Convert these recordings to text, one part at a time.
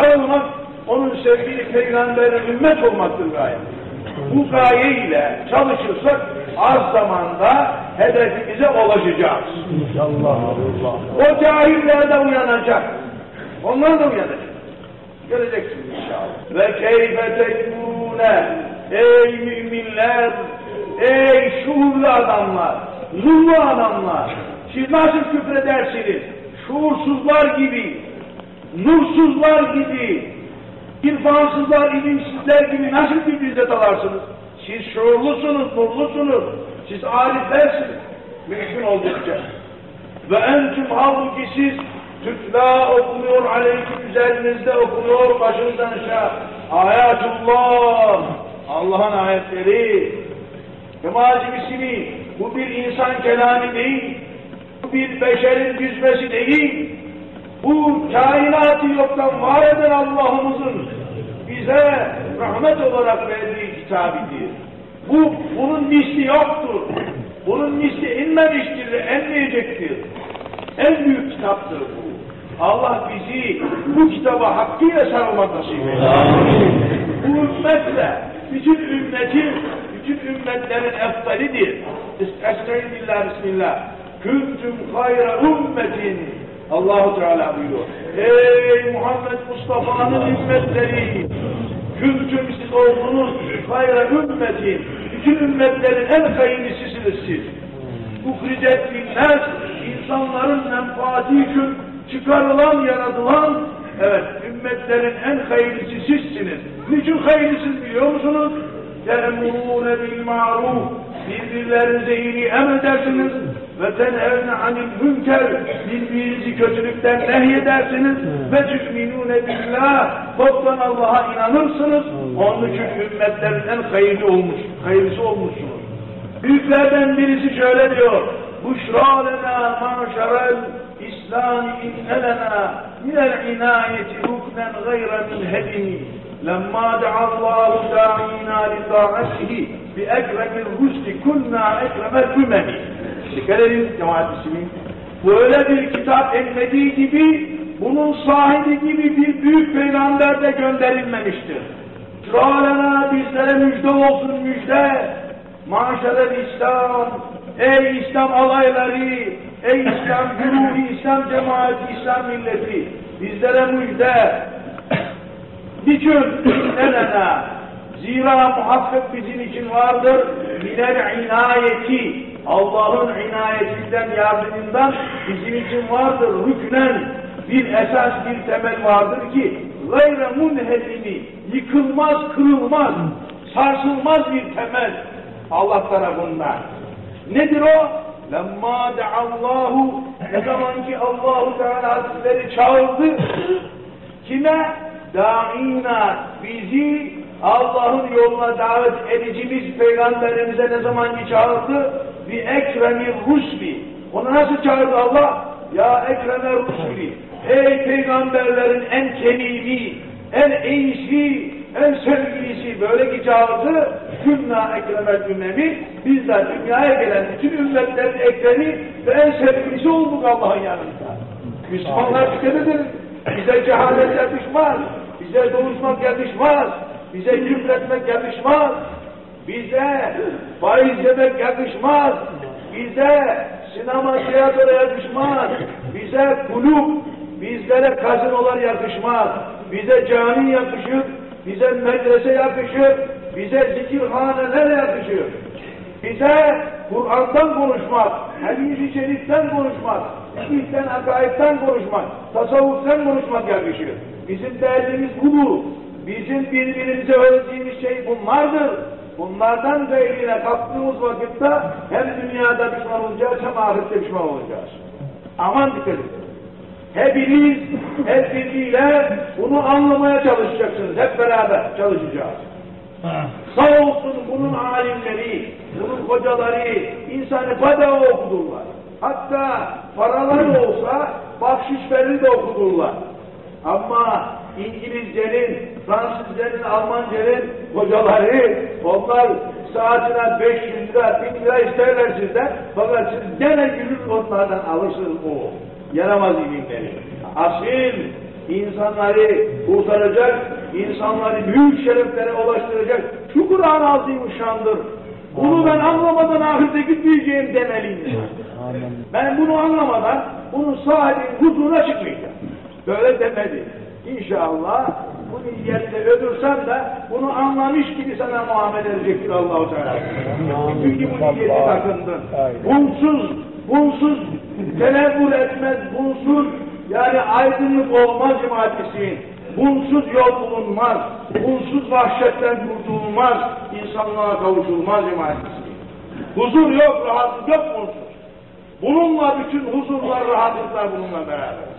olmak, onun sevgili peygamberi ümmet olmaktır gaye. Bu gaye ile çalışırsak az zamanda hedefimize ulaşacağız. Allah Allah. O cahiller de uyanacak. Onlar da uyanacak. Göreceksiniz inşallah. Ve keyfe tekfurune ey müminler, ey şuurlu adamlar, zullu adamlar, siz nasıl küfredersiniz? Şuursuzlar gibi, nursuzlar gibi, irfansızlar, ilimsizler gibi nasıl birbirinize dalarsınız? Siz şuurlusunuz, nurlusunuz, siz ariflersiniz. Mümkün oldukça. Ve entüm halbuki siz tütla okunuyor aleyküm üzerinizde okunuyor başınızdan aşağı. Ayatullah. Allah'ın ayetleri. Cemaat ismi bu bir insan kelamı değil. Bu bir beşerin düzmesi değil. Bu kainatı yoktan var eden Allah'ımızın bize rahmet olarak verdiği kitabidir. Bu, bunun misli yoktur. Bunun misli inmemiştir, enmeyecektir. En büyük kitaptır bu. Allah bizi bu kitaba hakkıyla sarılmak nasip eylesin. Bu ümmetle, bütün ümmetin, bütün ümmetlerin eftalidir. Estağfirullah, Bismillah. Küntüm hayra ümmetin. Allahu Teala buyuruyor. Ey Muhammed Mustafa'nın ümmetleri! Kültüm siz oldunuz hayra ümmetin. Bütün ümmetlerin en kayınlisisiniz siz. Ukricet bilmez, insanların menfaati için çıkarılan, yaratılan, evet ümmetlerin en hayırlısı sizsiniz. Niçin hayırlısınız biliyor musunuz? Te'emurune bil maruf. Birbirlerinize iyiliği emredersiniz ve tenhevne anil münker birbirinizi kötülükten nehyedersiniz ve tü'minûne billah toptan Allah'a inanırsınız onun için ümmetlerin en hayırlı olmuş, hayırlısı olmuşsunuz. Büyüklerden birisi şöyle diyor Buşra lena maşerel İslam inne lena minel inayeti ruknen gayre min hedimi لما دعا الله داعينا لطاعته بأكرم الرسل كنا أكرم الأمم Dikkat edin cemaat ismi. Böyle bir kitap etmediği gibi bunun sahibi gibi bir büyük peygamber de gönderilmemiştir. Şuralena bizlere müjde olsun müjde. Maşallah İslam, ey İslam alayları, ey İslam güruhu, İslam cemaati, İslam milleti, bizlere müjde. Niçin? İnnelena. Zira muhakkak bizim için vardır. Minel inayeti. Allah'ın inayetinden, yardımından bizim için vardır. Rüknen bir esas, bir temel vardır ki gayre munhedimi, yıkılmaz, kırılmaz, sarsılmaz bir temel Allah tarafından. Nedir o? Lemma deallahu ne zaman ki Allahu Teala Hazretleri çağırdı kime? Da'ina bizi Allah'ın yoluna davet edicimiz peygamberimize ne zaman ki çağırdı? Bir ekremi rusli. Onu nasıl çağırdı Allah? Ya ekreme rusli. Ey peygamberlerin en kemili, en iyisi, en sevgilisi böyle ki çağırdı. Künna ekremel ümmemi. Biz de dünyaya gelen bütün ümmetlerin ekremi ve en sevgilisi olduk Allah'ın yanında. Müslümanlar edin. Bize cehalet yakışmaz. Bize doğuşmak yakışmaz. Bize küfretmek yakışmaz. Bize faiz yemek yakışmaz. Bize sinema tiyatro yakışmaz. Bize kulüp, bizlere kazinolar yakışmaz. Bize cami yakışır. Bize medrese yakışır. Bize zikirhaneler yakışır. Bize Kur'an'dan konuşmak, hadis-i şeriften konuşmak, fikihten, akaidten konuşmak, tasavvuften konuşmak yakışır. Bizim derdimiz budur. Bizim birbirimize öğrettiğimiz şey bunlardır. Bunlardan gayrine kaptığımız vakitte hem dünyada düşman olacağız hem ahirette düşman olacağız. Aman dikkat edin. Hepiniz hep birliğiyle bunu anlamaya çalışacaksınız. Hep beraber çalışacağız. Sağ olsun bunun alimleri, bunun hocaları insanı bedava okudurlar. Hatta paralar olsa bahşişleri de okudurlar. Ama İngilizcenin, Fransızcenin, Almancenin hocaları, onlar saatine 500 lira, 1000 lira isterler sizden. Fakat siz gene gülür onlardan alırsınız o. Yaramaz ilimleri. Asil insanları kurtaracak, insanları büyük şereflere ulaştıracak şu Kur'an-ı Azimüşşan'dır. Bunu ben anlamadan ahirete gitmeyeceğim demeliyim. Ben bunu anlamadan bunun sahibinin huzuruna çıkmayacağım. Böyle demedi. İnşallah bu niyetle ölürsem de bunu anlamış gibi sana muamele edecektir Allah-u Teala. Çünkü bu niyeti takındın. Bunsuz, bunsuz tenevvül etmez, bunsuz yani aydınlık olmaz cemaatisi. Bunsuz yol bulunmaz, bunsuz vahşetten kurtulmaz, insanlığa kavuşulmaz cemaatisi. Huzur yok, rahatlık yok bunsuz. Bununla bütün huzurlar, rahatlıklar bununla beraber.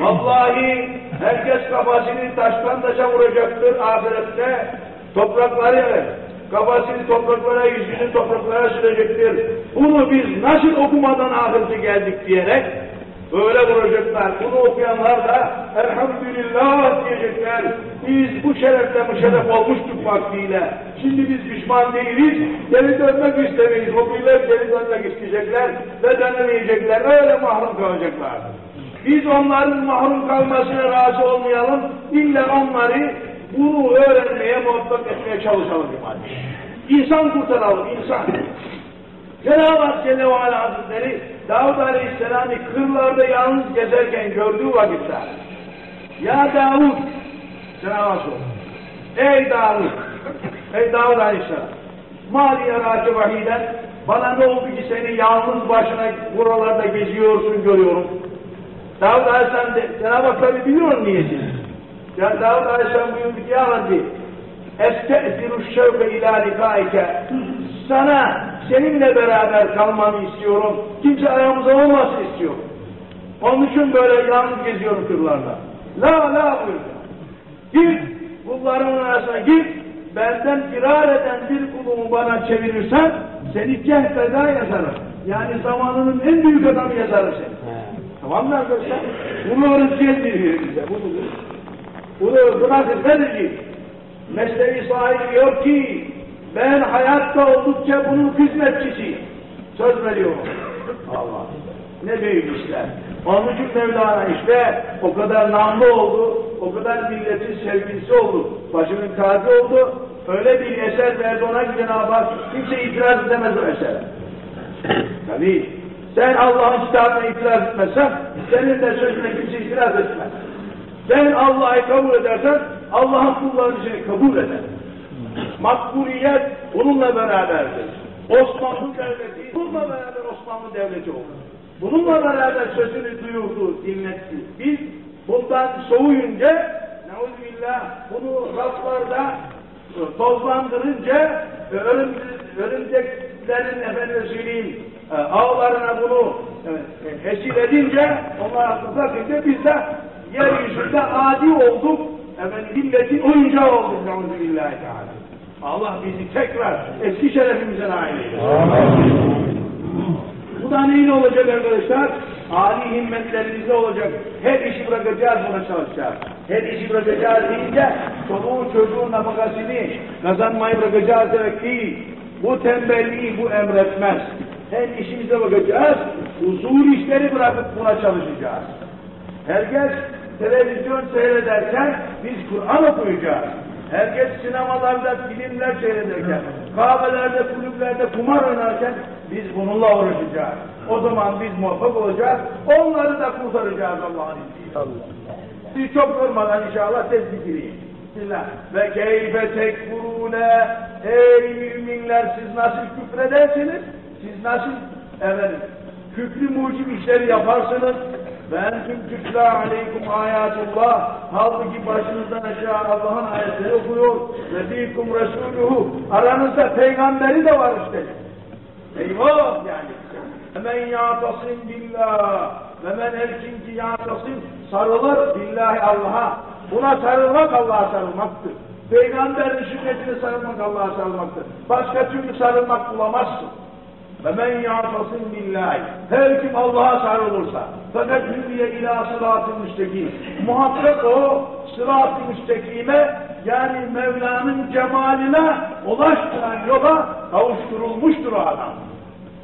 Vallahi herkes kafasını taştan taşa vuracaktır ahirette. Toprakları, kafasını topraklara, yüzünü topraklara sürecektir. Bunu biz nasıl okumadan ahirete geldik diyerek böyle vuracaklar. Bunu okuyanlar da elhamdülillah diyecekler. Biz bu şerefle müşerref olmuştuk vaktiyle. Şimdi biz pişman değiliz. Geri dönmek istemeyiz. O biriler geri dönmek isteyecekler ve dönemeyecekler. Öyle mahrum kalacaklar. Biz onların mahrum kalmasına razı olmayalım. İlla onları bunu öğrenmeye, muvaffak etmeye çalışalım kardeş. İnsan kurtaralım, insan. Cenab-ı Hak Celle ve Ala Hazretleri Davud Aleyhisselam'ı kırlarda yalnız gezerken gördüğü vakitte Ya Davud Cenab-ı Hak. Ey Davud Ey Davud Aleyhisselam Mali yarâke vahiden bana ne oldu ki seni yalnız başına buralarda geziyorsun görüyorum. Davud Aleyhisselam de, Cenab-ı Hak tabi biliyor niyetini. Ya Davud Aleyhisselam buyurdu ki ya Rabbi Este'ziru şevke ilâ likaike Sana seninle beraber kalmanı istiyorum. Kimse ayağımıza olmasın istiyorum. Onun için böyle yalnız geziyorum kırlarda. La la buyurdu. Git kullarımın arasına git. Benden firar eden bir kulumu bana çevirirsen seni cehbeda yazarım. Yani zamanının en büyük adamı yazarım seni. Tamam mı arkadaşlar? Bunu öğreteceğiz diyor bize. Bunu, bunu bırakın verici. Mesleği sahibi diyor ki ben hayatta oldukça bunun hizmetçisi. Söz veriyorum. Allah. Ne büyük işler. Onun için Mevlana işte o kadar namlı oldu, o kadar milletin sevgilisi oldu, başının tacı oldu. Öyle bir eser verdi ona ki Cenab-ı Hak kimse itiraz edemez o esere. Tabii sen Allah'ın kitabına itiraz etmezsen, senin de sözüne kimse itiraz etmez. Sen Allah'ı kabul edersen, Allah'ın kullarını seni kabul eder. Makbuliyet bununla beraberdir. Osmanlı Devleti, bununla beraber Osmanlı Devleti oldu. Bununla beraber sözünü duyurdu, dinletti. Biz bundan soğuyunca, neuzbillah, bunu raflarda tozlandırınca, örümceklerin efendim söyleyeyim, ağlarına bunu evet, esir edince, onlar aklı bakınca biz de yeryüzünde adi olduk, efendim milletin oyuncağı olduk, neuzbillahi teala. Allah bizi tekrar eski şerefimize nail eylesin. Bu da neyle olacak arkadaşlar? Ali himmetlerimizde olacak. Her işi bırakacağız buna çalışacağız. Her işi bırakacağız deyince çoluğun çocuğun nafakasını kazanmayı bırakacağız demek değil. Bu tembelliği bu emretmez. Her işimize bakacağız. Huzur işleri bırakıp buna çalışacağız. Herkes televizyon seyrederken biz Kur'an okuyacağız. Herkes sinemalarda filmler seyrederken, kahvelerde, kulüplerde kumar oynarken biz bununla uğraşacağız. O zaman biz muvaffak olacağız. Onları da kurtaracağız Allah'ın izniyle. Sizi çok yormadan inşallah tez bitireyim. Bismillah. Ve keyfe tekfurune Ey müminler siz nasıl küfredersiniz? Siz nasıl efendim küfrü mucib işleri yaparsınız? Ben tüm tütla aleykum ayatullah. Halbuki başınızdan aşağı Allah'ın ayetleri okuyor. Ve fikum resuluhu. Aranızda peygamberi de var işte. Eyvah yani. Men ya'tasim billah. Ve men erkin ki ya'tasim sarılır billahi Allah'a. Buna sarılmak Allah'a sarılmaktır. Peygamberin sünnetine sarılmak Allah'a sarılmaktır. Başka türlü sarılmak bulamazsın. Ve men ya'tasın billahi. Her kim Allah'a sarılırsa fakat hüdiye ila sırat-ı müstakim. Muhakkak o sırat-ı müstakime yani Mevla'nın cemaline ulaştıran yola kavuşturulmuştur o adam.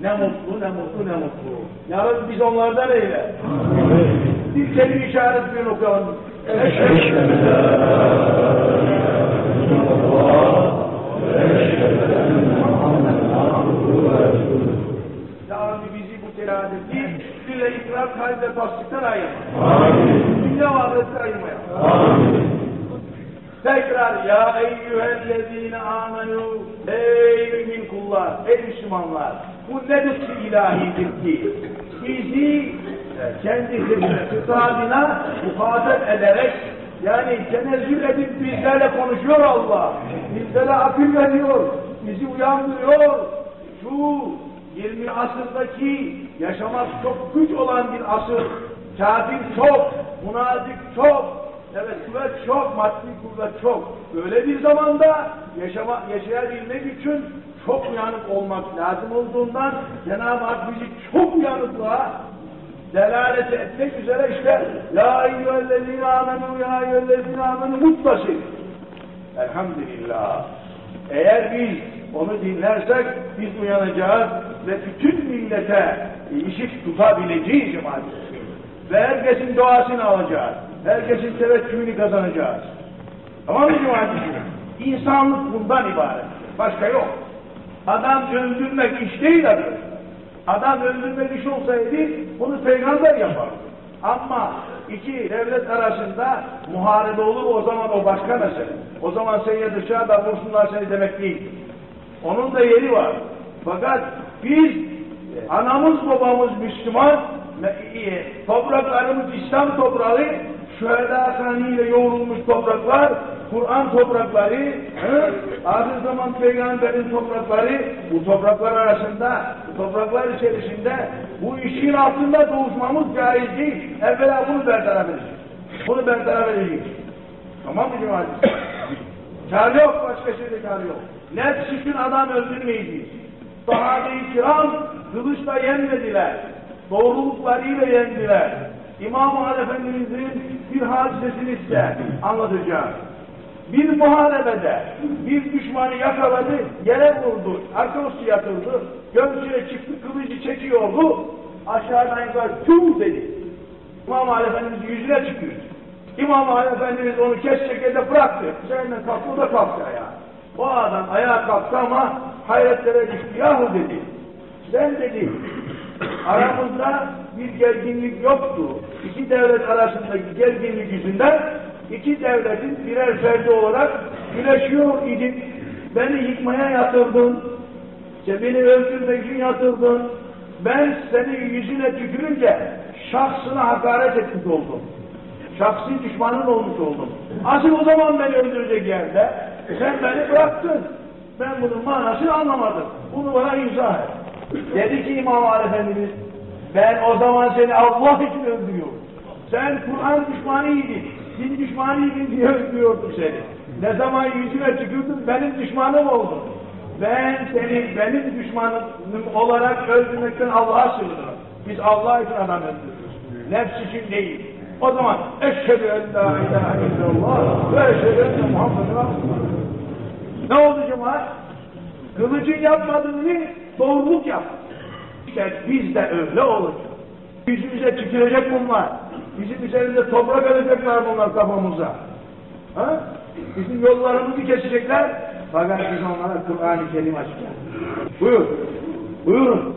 Ne mutlu, ne mutlu, ne mutlu. Ya Rabbi biz onlardan eyle. Bir kelime işaret bir okuyalım. Eşhedü en la Ya Rabbi bizi bu teladeti tasdikten ayırma. Amin. Dünya ayırmaya. Amin. Tekrar ya eyyühellezine amenu ey mümin kullar, ey Müslümanlar bu ne lütfu ilahidir ki bizi kendi hitabına muhatap ederek yani tenezzül edip bizlerle konuşuyor Allah. Bizlere akıl veriyor, bizi uyandırıyor. Şu 20 asırdaki yaşamak çok güç olan bir asır, kafir çok, münafık çok, Evet kuvvet çok, maddi kuvvet çok. Öyle bir zamanda yaşama, yaşayabilmek için çok uyanık olmak lazım olduğundan Cenab-ı Hak bizi çok uyanıklığa delalet etmek üzere işte Ya eyyühellezine amenu ya eyyühellezine amenu muttasın. Elhamdülillah. Eğer biz onu dinlersek biz uyanacağız ve bütün millete işit tutabileceğiz cemaat ve herkesin duasını alacağız. Herkesin teveccühünü kazanacağız. Tamam mı cemaat İnsanlık bundan ibaret. Başka yok. Adam öldürmek iş değil arkadaşlar. Adam öldürmek iş olsaydı bunu peygamber yapardı. Ama iki devlet arasında muharebe olur o zaman o başka mesele. O zaman seni dışarıda vursunlar seni demek değil. Onun da yeri var. Fakat biz anamız babamız Müslüman topraklarımız İslam toprağı şüheda kanıyla yoğrulmuş topraklar Kur'an toprakları ahir zaman peygamberin toprakları bu topraklar arasında bu topraklar içerisinde bu işin altında doğuşmamız caiz değil. Evvela bunu bertaraf edeceğiz. Bunu bertaraf edeceğiz. Tamam mı cemaat? Kâr yok, başka şeyde kâr yok. Nefs için adam öldürmeyeceğiz. Sahabe-i kiram kılıçla yenmediler. Doğruluklarıyla yendiler. İmam-ı Efendimiz'in bir hadisesini size anlatacağım. Bir muharebede bir düşmanı yakaladı, yere vurdu, arka üstü yatırdı, göğsüne çıktı, kılıcı çekiyordu, aşağıdan yukarı tüm dedi. İmam Ali Efendimiz yüzüne çıkıyor. İmam Ali Efendimiz onu kes şekilde bıraktı. Üzerinden kalktı, da kalktı ayağa. O adam ayağa kalktı ama hayretlere düştü. Yahu dedi, sen dedi, aramızda bir gerginlik yoktu. İki devlet arasındaki gerginlik yüzünden iki devletin birer ferdi olarak güleşiyor idik. Beni yıkmaya yatırdın. İşte beni öldürmek için yatırdın. Ben senin yüzüne tükürünce şahsına hakaret etmiş oldum. Şahsi düşmanın olmuş oldum. Asıl o zaman beni öldürecek yerde sen beni bıraktın. Ben bunun manasını anlamadım. Bunu bana izah et. Dedi ki İmam Ali Efendimiz ben o zaman seni Allah için öldürüyorum. Sen Kur'an düşmanıydın, din düşmanıydın diye öldürüyordum seni. Ne zaman yüzüme tükürdün benim düşmanım oldun. Ben seni benim düşmanım olarak öldürmekten Allah'a sığınırım. Biz Allah için adam öldürürüz. Nefs için değil. O zaman eşhedü en la ilahe illallah ve eşhedü enne Muhammeden. Ne oldu cemaat? Kılıcın yapmadığını doğruluk yaptı. İşte biz de öyle olacak. Yüzümüze tükürecek bunlar. Bizim üzerinde toprak alacaklar bunlar kafamıza. Ha? Bizim yollarımızı kesecekler. Fakat biz onlara Kur'an-ı Kerim açacağız. Buyur. Buyurun.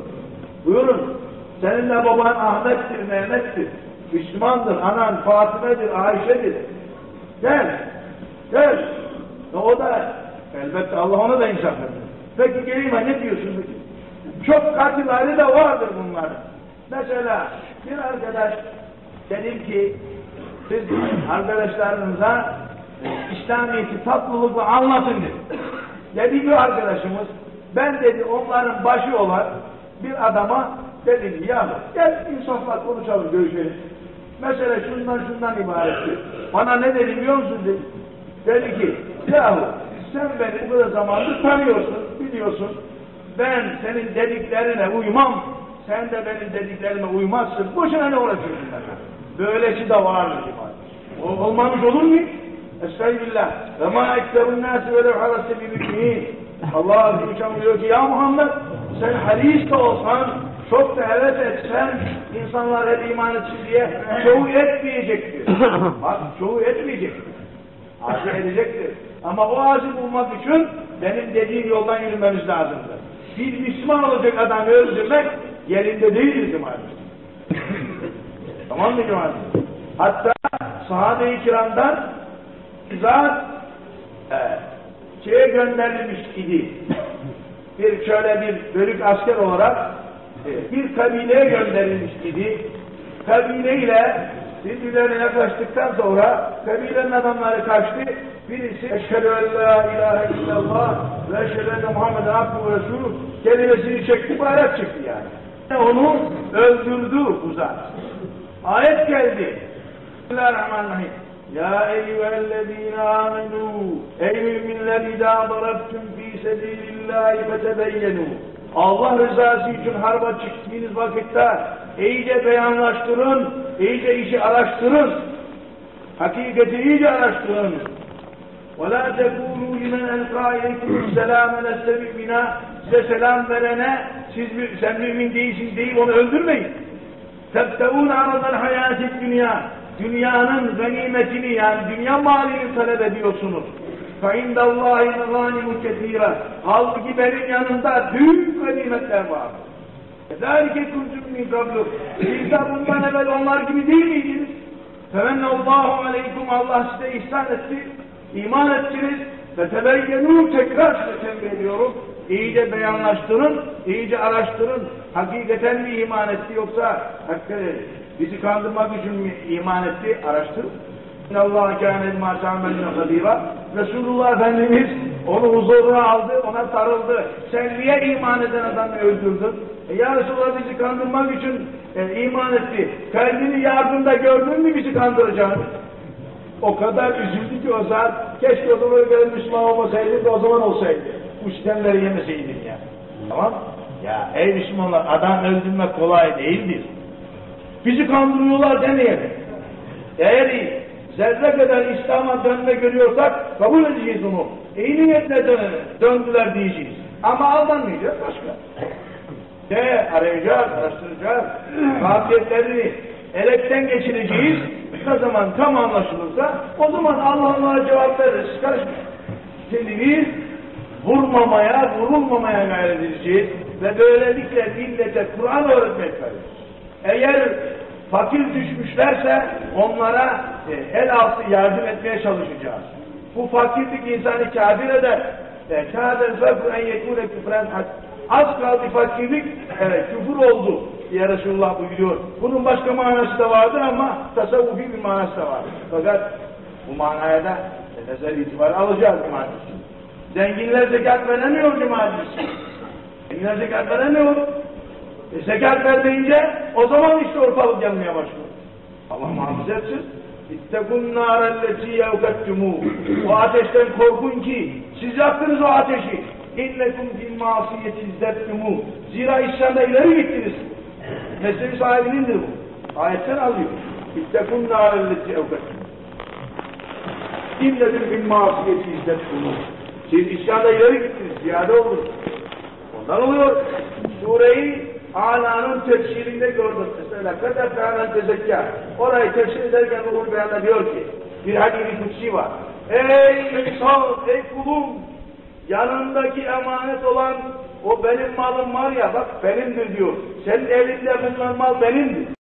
Buyurun. Seninle baban Ahmet'tir, Mehmet'tir. Müslümandır, anan Fatime'dir, Ayşe'dir. Gel. Gel. O da elbette Allah ona da insaf eder. Peki geleyim ne diyorsun? Çok katilleri de vardır bunlar. Mesela bir arkadaş dedim ki siz arkadaşlarınıza İslamiyet'i tatlılıkla anlatın dedi. Dedi bir arkadaşımız ben dedi onların başı olan bir adama dedim ya gel insafla konuşalım görüşelim. Mesela şundan şundan ibarettir. Bana ne dedi biliyor musun dedi. Dedi ki yahu sen beni bu kadar zamandır tanıyorsun, biliyorsun. Ben senin dediklerine uymam, sen de benim dediklerime uymazsın. Boşuna ne uğraşıyorsun? Böylesi de var mı? Olmamış olur mu? Estağfirullah. Ve ma ekserun nâsi ve lev haraste bi. Allah Azze ve diyor ki ya Muhammed sen halis de olsan, Çok da heves etsen insanlar hep iman etsin diye çoğu etmeyecektir. Bak çoğu etmeyecektir. Arzu edecektir. Ama o ağzı bulmak için benim dediğim yoldan yürümemiz lazımdır. Bir Müslüman olacak adamı öldürmek yerinde değil bizim halimiz. tamam mı Cumali? Hatta sahabe-i kiramdan zat e, şeye gönderilmiş idi. Bir şöyle bir bölük asker olarak bir kabileye gönderilmiş idi. Kabileyle birbirlerine yaklaştıktan sonra kabilenin adamları kaçtı. Birisi eşhedü en la ilahe illallah ve eşhedü enne Muhammeden abdü ve resulü kelimesini çekti, bayrak çıktı yani. Onu öldürdü bu zat. Ayet geldi. Bismillahirrahmanirrahim. Ya eyyühellezine amenu Ey müminler idâ darabtüm fî sebîlillâhi fetebeyyenû Allah rızası için harba çıktığınız vakitte iyice beyanlaştırın, iyice işi araştırın. Hakikati iyice araştırın. وَلَا تَكُونُوا لِمَنْ اَلْقَى اِلَيْكُمُ السَّلَامَ لَسْتَ مُؤْمِنًا Size selam verene siz mü- sen mümin değilsin deyip onu öldürmeyin. تَبْتَغُونَ عَرَضَ الْحَيَاتِ الدُّنْيَا Dünyanın ganimetini yani dünya malini talep ediyorsunuz. فَاِنْدَ اللّٰهِ مَغَانِمُ كَثِيرًا Halbuki benim yanımda büyük ganimetler var. ذَٰلِكَ كُنْتُمْ مِنْ قَبْلُ Siz de bundan evvel onlar gibi değil miydiniz? فَمَنَّ اللّٰهُ عَلَيْكُمْ Allah size ihsan etti, iman ettiniz. فَتَبَيَّنُوا Tekrar size tembih ediyorum. İyice beyanlaştırın, iyice araştırın. Hakikaten mi iman etti yoksa hakikaten bizi kandırmak için mi iman etti? Araştırın. Allah kâne mâ ta'melûne kadîrâ. Resulullah Efendimiz onu huzuruna aldı, ona sarıldı. Sen niye iman eden adamı öldürdün? E ya Resulullah bizi kandırmak için e, iman etti. Kalbini yardımda gördün mü bizi kandıracağını? O kadar üzüldü ki o zat, keşke o zaman ben Müslüman olmasaydım da o zaman olsaydı. Bu sistemleri yemeseydim ya. Tamam? Ya ey Müslümanlar adam öldürmek kolay değildir. Bizi kandırıyorlar demeyelim. Eğer zerre kadar İslam'a dönme görüyorsak kabul edeceğiz onu. İyi niyetle dön döndüler diyeceğiz. Ama aldanmayacağız başka. Ne arayacağız, araştıracağız. Kabiliyetlerini elekten geçireceğiz. Ne zaman tam anlaşılırsa o zaman Allah onlara cevap veririz. Karışmayın. Şimdi biz vurmamaya, vurulmamaya gayret edeceğiz ve böylelikle millete Kur'an öğretmek istiyoruz. Eğer fakir düşmüşlerse onlara e, el altı yardım etmeye çalışacağız. Bu fakirlik insanı kafir eder. E, Kâden zâfı en yekûne küfren Az kaldı fakirlik, evet, küfür oldu diye Resulullah buyuruyor. Bunun başka manası da vardır ama tasavvufi bir manası da var. Fakat bu manaya da e, nazar itibar alacağız cumartesi. Zenginler zekat veremiyor cumartesi. Zenginler zekat veremiyor. E, zekat vermeyince o zaman işte ortalık gelmeye başlıyor. Allah muhafaza etsin. İttekun nârelleti yevkettumû. O ateşten korkun ki siz yaktınız o ateşi. İnnekum fil masiyeti izzettumû. Zira isyanda ileri gittiniz. Mesleği sahibinindir bu. Ayetten alıyor. İttekun nârelleti yevkettumû. İnnekum fil masiyeti izzettumû. Siz isyanda ileri gittiniz. Ziyade oldu. Ondan oluyor. Sureyi Ala'nın tefsirinde gördüm. Mesela kadar kânen tezekkâ. Orayı tefsir ederken Ruhul Beyan'da diyor ki bir hadis-i kutsi var. Ey insan, ey kulum yanındaki emanet olan o benim malım var ya bak benimdir diyor. Senin elinde bulunan mal benimdir.